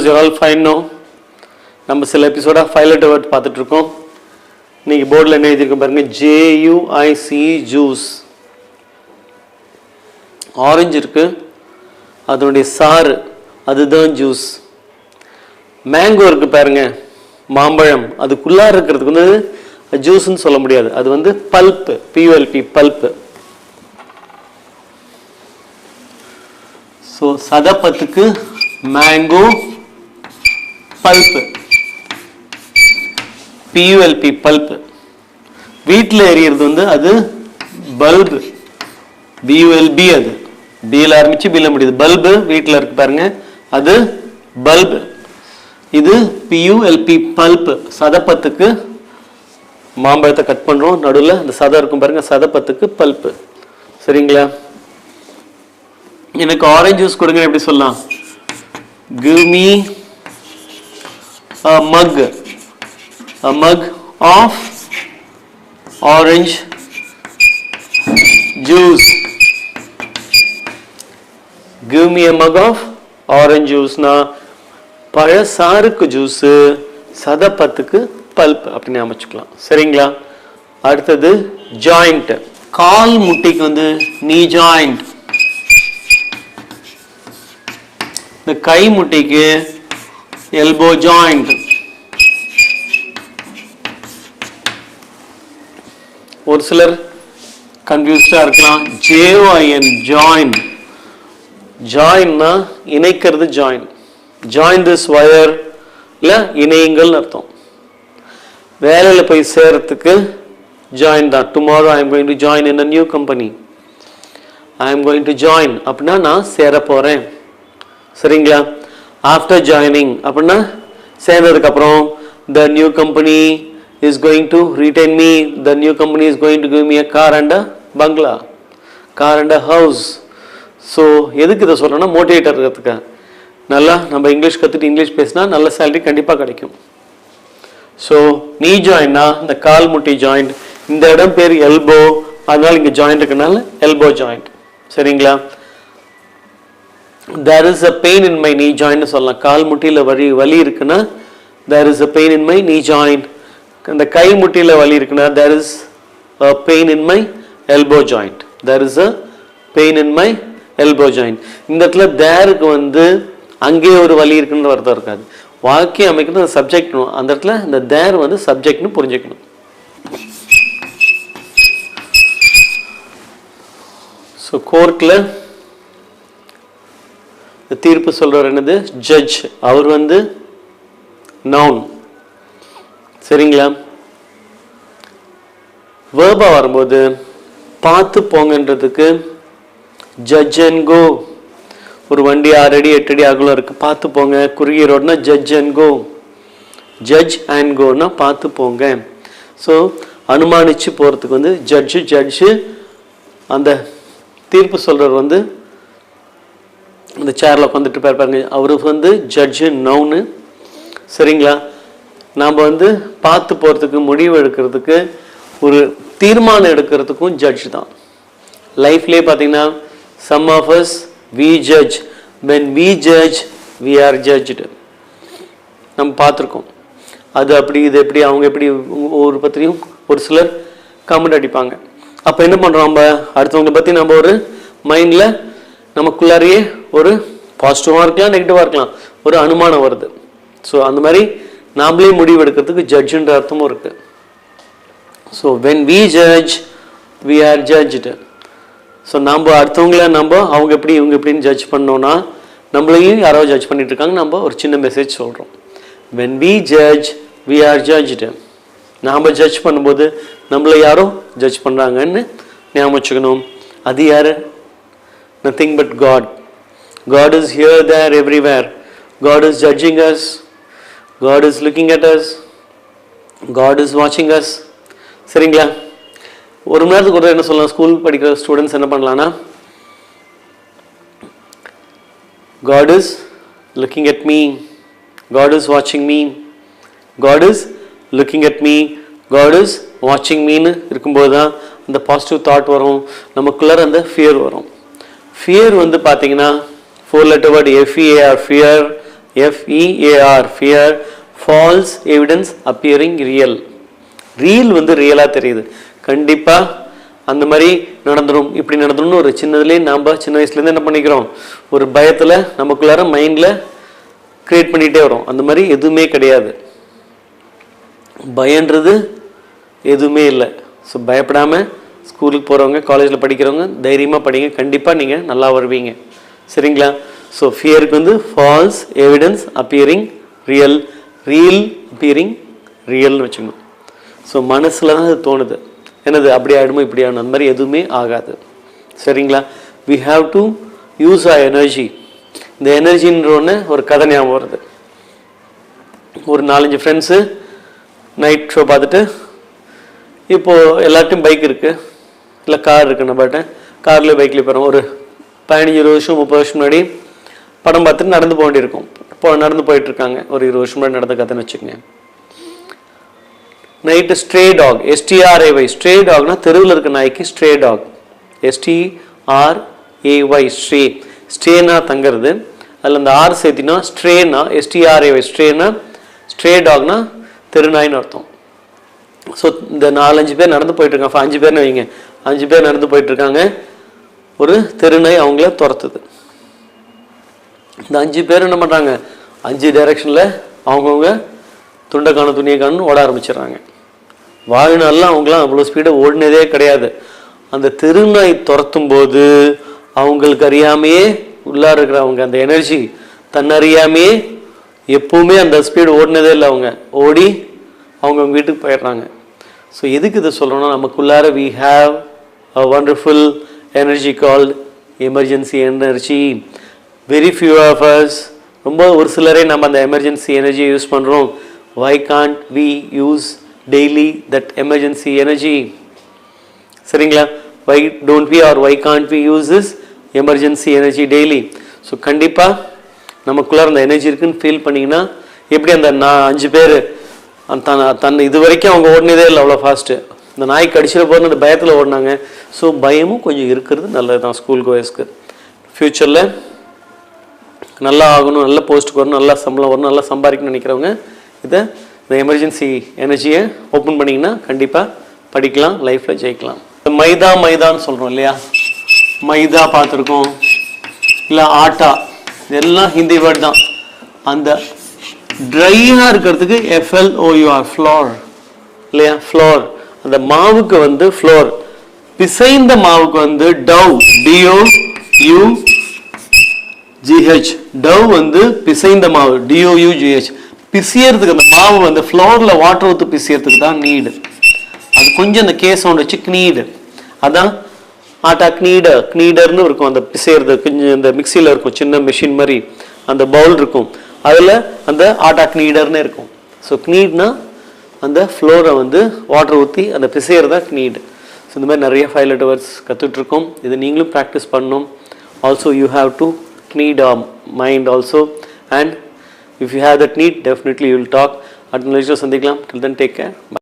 Hopes you're all fine no நம்ம சில எபிசோடாக filed word பார்த்துட்ருக்கோம். இன்றைக்கி போர்டில் என்ன எழுதியிருக்கோம் பாருங்கள் ஜேயூஐசி ஜூஸ் ஆரஞ்சு இருக்குது அதனுடைய சாறு அதுதான் ஜூஸ் மேங்கோ இருக்குது பாருங்க. மாம்பழம். அதுக்குள்ளார இருக்கிறதுக்கு வந்து ஜூஸ்ன்னு சொல்ல முடியாது. அது வந்து bulb B U L B bulb so சதப்பத்துக்கு mango pulp P U L P pulp வீட்டில் எரியறது வந்து அது பல்பு. பியூஎல்பி அது. பியில் ஆரம்பிச்சு பில்ல முடியுது. பல்பு வீட்டில் இருக்கு பாருங்க. அது பல்பு. இது பியூஎல்பி பல்ப்பு சதப்பத்துக்கு மாம்பழத்தை கட் பண்ணுறோம் நடுவில் அந்த சதம் இருக்கும் பாருங்க. சதப்பத்துக்கு பல்ப்பு சரிங்களா? எனக்கு ஆரஞ்சு ஜூஸ் கொடுங்க எப்படி சொல்லலாம்? Give me a mug. A mug of orange juice. Give me a mug of orange juice. னா பழசாருக்கு ஜூஸ் சதப்பத்துக்கு பல்ப் அப்படின்னு அமைச்சுக்கலாம் சரிங்களா? அடுத்தது ஜாயிண்ட் கால் முட்டைக்கு வந்து நீ ஜாயிண்ட் இந்த கை முட்டைக்கு எல்போ ஜாயிண்ட் ஒரு சிலர் கன்ஃபியூஸ்டா இருக்கலாம். ஜேஒஐஎன் ஜாயின் ஜாயின்னா இணைக்கிறது ஜாயின் ஜாயின் திஸ் வயர் இல்லை இணையுங்கள் அர்த்தம். வேலையில் போய் சேர்றதுக்கு ஜாயின் தான். Tomorrow I am going to join in a new company I am going to join அப்படின்னா நான் சேர போகிறேன் சரிங்களா? ஆஃப்டர் ஜாயினிங் அப்படின்னா சேர்ந்ததுக்கு அப்புறம் the new company is going to retain me the new company is going to give me a car and a bungalow car and a house so எதுக்கு இதை சொல்கிறேன்னா மோட்டிவேட்டர் இருக்கிறதுக்கு. நல்லா நம்ம இங்கிலீஷ் கற்றுட்டு இங்கிலீஷ் பேசினா நல்ல சேலரி கண்டிப்பாக கிடைக்கும். ஸோ நீ ஜாயின்னா இந்த கால் முட்டி ஜாயிண்ட் இந்த இடம் பேர் எல்போ அதனால இங்கே ஜாயிண்ட் இருக்கனால எல்போ ஜாயிண்ட் சரிங்களா? There is a pain in my knee ஜாயின்னு சொல்லலாம். கால் முட்டியில் வலி வலி இருக்குன்னா there is a pain in my knee joint இந்த கை முட்டியில் வலி இருக்குன்னா there is a pain in my elbow joint there is a pain in my elbow joint இந்த இடத்துல தேருக்கு வந்து அங்கே ஒரு வலி இருக்குன்ற அர்த்தம் இருக்காது. வாக்கியம் அமைக்கிறது அந்த சப்ஜெக்ட் அந்த இடத்துல இந்த தேர் வந்து சப்ஜெக்ட்னு புரிஞ்சுக்கணும். ஸோ கோர்ட்டில் தீர்ப்பு சொல்றவர் என்னது? ஜட்ஜ் அவர் வந்து நவுன் சரிங்களா? வேர்பா வரும்போது பார்த்து போங்கன்றதுக்கு ஜட்ஜ் அண்ட் கோ ஒரு வண்டி ஆறு அடி எட்டு அடி அகலம் இருக்கு. பார்த்து போங்க. குறுகிய ரோடுனா judge and go judge and gonna பார்த்து போங்க. ஸோ அனுமானிச்சு போகிறதுக்கு வந்து ஜட்ஜு ஜட்ஜு அந்த தீர்ப்பு சொல்றவர் வந்து இந்த சேரில் உட்காந்துட்டு பார்ப்பாங்க அவருக்கு வந்து ஜட்ஜு நவுனு சரிங்களா? நாம் வந்து பார்த்து போகிறதுக்கு முடிவு எடுக்கிறதுக்கு ஒரு தீர்மானம் எடுக்கிறதுக்கும் ஜட்ஜ் தான். லைஃப்லேயே பார்த்தீங்கன்னா some of us we judge when we judge we are judged நம்ம பார்த்துருக்கோம். அது அப்படி இது எப்படி அவங்க எப்படி ஒவ்வொரு பற்றியும் ஒரு சிலர் கமெண்ட் அடிப்பாங்க. அப்போ என்ன பண்ணுறோம் நம்ம? அடுத்தவங்களை பற்றி நம்ம ஒரு மைண்டில் நமக்குள்ளாரையே ஒரு பாசிட்டிவாக இருக்கலாம் நெகட்டிவாக இருக்கலாம். ஒரு அனுமானம் வருது. ஸோ அந்த மாதிரி நாமளே முடிவு எடுக்கிறதுக்கு ஜட்ஜுன்ற அர்த்தமும் இருக்குது so when we judge we are judged so நம்ம அடுத்தவங்கள நம்ம அவங்க எப்படி இவங்க எப்படின்னு ஜட்ஜ் பண்ணோன்னா நம்மளையும் யாரோ ஜட்ஜ் பண்ணிட்டு இருக்காங்க நம்ம ஒரு சின்ன மெசேஜ் சொல்கிறோம் when we judge we are judged நாம் ஜட்ஜ் பண்ணும்போது நம்மளை யாரோ ஜட்ஜ் பண்ணுறாங்கன்னு ஞாபகம் வச்சுக்கணும். அது யார்? Nothing but God. God is here, there, everywhere. God is judging us. God is looking at us. God is watching us. சரிங்களா ஒரு மணி நேரத்துக்கு என்ன சொல்லலாம் ஸ்கூல் படிக்கிற ஸ்டூடெண்ட்ஸ் என்ன பண்ணலாம்னா God is looking at me God is வாட்சிங் me God is looking at me God is வாட்சிங் மீன்னு இருக்கும்போது தான் அந்த பாசிட்டிவ் தாட் வரும் நமக்குள்ளார அந்த ஃபியர் வரும் ஃபியர் வந்து பார்த்தீங்கன்னா four letter word F E A R fear F E A R fear false evidence appearing real real வந்து ரியலாக தெரியுது. கண்டிப்பாக அந்த மாதிரி நடந்துடும் இப்படி நடந்துடும் ஒரு சின்னதுலேயே நாம் சின்ன வயசுலேருந்து என்ன பண்ணிக்கிறோம்? ஒரு பயத்தில் நமக்குள்ளார மைண்டில் க்ரியேட் பண்ணிகிட்டே வரோம். அந்த மாதிரி எதுவுமே கிடையாது. பயன்றது எதுவுமே இல்லை. ஸோ பயப்படாமல் ஸ்கூலுக்கு போகிறவங்க காலேஜில் படிக்கிறவங்க தைரியமாக படிங்க. கண்டிப்பாக நீங்கள் நல்லா வருவீங்க. சரிங்களா? ஸோ ஃபியருக்கு வந்து false evidence appearing real real appearing ரியல்னு வச்சுக்கணும். ஸோ மனசில் தான் அது தோணுது. என்னது அப்படி ஆகிடுமோ இப்படி ஆகணும் அந்த மாதிரி எதுவுமே ஆகாது. சரிங்களா? We have to use a energy இந்த எனர்ஜின்ற ஒன்று ஒரு கதை ஞாபகம் வருது. ஒரு நாலஞ்சு ஃப்ரெண்ட்ஸு நைட் ஷோ பார்த்துட்டு இப்போது எல்லாத்தையும் பைக் இருக்குது இல்லை கார் இருக்குது நம்மகிட்ட கார்லேயே பைக்லேயே போகிறோம் ஒரு பதினஞ்சு இருபது வருஷம் முப்பது வருஷம் முன்னாடி படம் பார்த்துட்டு நடந்து போக வேண்டியிருக்கும். இப்போ நடந்து போயிட்டுருக்காங்க ஒரு இருபது வருஷம் முன்னாடி நடந்த கதைன்னு வச்சுக்கோங்க. Night stray dog S T R A Y stray டாக்னா தெருவில் இருக்க நாய்க்கு stray dog S T R A Y stray ஸ்ட்ரேனா தங்குறது. அதில் அந்த ஆர் சேர்த்தினா ஸ்ட்ரேனா எஸ்டிஆர்ஏஒய் ஸ்ட்ரேனா ஸ்ட்ரே டாக்னா தெருநாயின்னு அர்த்தம். ஸோ இந்த நாலஞ்சு பேர் நடந்து போயிட்டுருக்காங்க. அஞ்சு பேர்னு வைங்க? அஞ்சு பேர் நடந்து போயிட்டுருக்காங்க. ஒரு தெருநாய் அவங்கள துரத்துது. இந்த அஞ்சு பேர் என்ன பண்ணுறாங்க அஞ்சு டைரக்ஷனில் அவங்கவுங்க துண்டைக்கான துணியை காணும் ஓட ஆரம்பிச்சிடுறாங்க. வாழ்நாளெலாம் அவங்களாம் அவ்வளோ ஸ்பீடாக ஓடினதே கிடையாது. அந்த தெருநாய் துரத்தும் போது அவங்களுக்கு அறியாமையே உள்ளார இருக்கிறவங்க அந்த எனர்ஜி தன்னறியாமையே எப்பவுமே அந்த ஸ்பீடு ஓடினதே இல்லை அவங்க. ஓடி அவங்க அவங்க வீட்டுக்கு போயிடுறாங்க. ஸோ எதுக்கு இதை சொல்லணும்னா நமக்குள்ளார we have a wonderful energy called emergency energy very few of us ரொம்ப ஒரு சிலரே நம்ம அந்த எமர்ஜென்சி எனர்ஜியை யூஸ் பண்ணுறோம் why can't we use daily that emergency energy சரிங்களா? Why don't we are why can't we use this emergency energy daily so கண்டிப்பாக நமக்குள்ளார அந்த எனர்ஜி இருக்குன்னு ஃபீல் பண்ணிங்கன்னா எப்படி அந்த நான் அஞ்சு பேர் தன் தன் இது வரைக்கும் அவங்க ஓடினதே இல்லை அவ்வளோ ஃபாஸ்ட்டு இந்த நாய் கடிச்சிட போதுன்னு அந்த பயத்தில் ஓடினாங்க. ஸோ பயமும் கொஞ்சம் இருக்கிறது நல்லது தான் ஸ்கூல் கோயஸ்க்கு ஃப்யூச்சரில் நல்லா ஆகணும் நல்ல போஸ்ட்டுக்கு வரணும் நல்லா சம்பளம் வரணும் நல்லா சம்பாதிக்கணும்னு நினைக்கிறவங்க இதை இந்த எமர்ஜென்சி எனர்ஜியை ஓப்பன் பண்ணிங்கன்னா கண்டிப்பாக படிக்கலாம் லைஃப்பில் ஜெயிக்கலாம். இந்த மைதா மைதான்னு சொல்கிறோம் இல்லையா? மைதா பார்த்துருக்கோம். இல்லை ஆட்டா. இதெல்லாம் ஹிந்தி வேர்ட் தான். அந்த ட்ரையாக இருக்கிறதுக்கு எஃப்எல்ஓயூஆர் ஃப்ளோர் இல்லையா? ஃப்ளோர் அந்த மாவுக்கு வந்து ஃப்ளோர் பிசைந்த மாவுக்கு வந்து dough D O U G H dough வந்து பிசைந்த மாவு. டிஓயூ ஜிஹெச் பிசியறதுக்கு அந்த மாவு வந்து ஃப்ளோரில் வாட்டர் ஊற்றி பிசியறதுக்கு தான் நீடு அது கொஞ்சம் அந்த கே சவுண்ட் வச்சு க்னீடு அதான் ஆட்டா க்னீடர் க்னீடர்னு இருக்கும். அந்த பிசைறது கொஞ்சம் இந்த மிக்சியில் இருக்கும். சின்ன மிஷின் மாதிரி. அந்த பவுல் இருக்கும். அதில் அந்த ஆட்டா க்னீடர்னு இருக்கும். ஸோ க்னீட்னா அந்த ஃப்ளோரை வந்து வாட்டர் ஊற்றி அந்த பிசையறதா க்னீடு ஸோ இந்த மாதிரி நிறைய ஃபைவ் லெட்டர் வேர்ட்ஸ் கற்றுட்ருக்கோம் இது நீங்களும் ப்ராக்டிஸ் பண்ணணும். Also you have to need our mind also and if you have that need definitely you will talk அடுத்த நிகழ்ச்சியில் சந்திக்கலாம். டில் தென் டேக் கேர்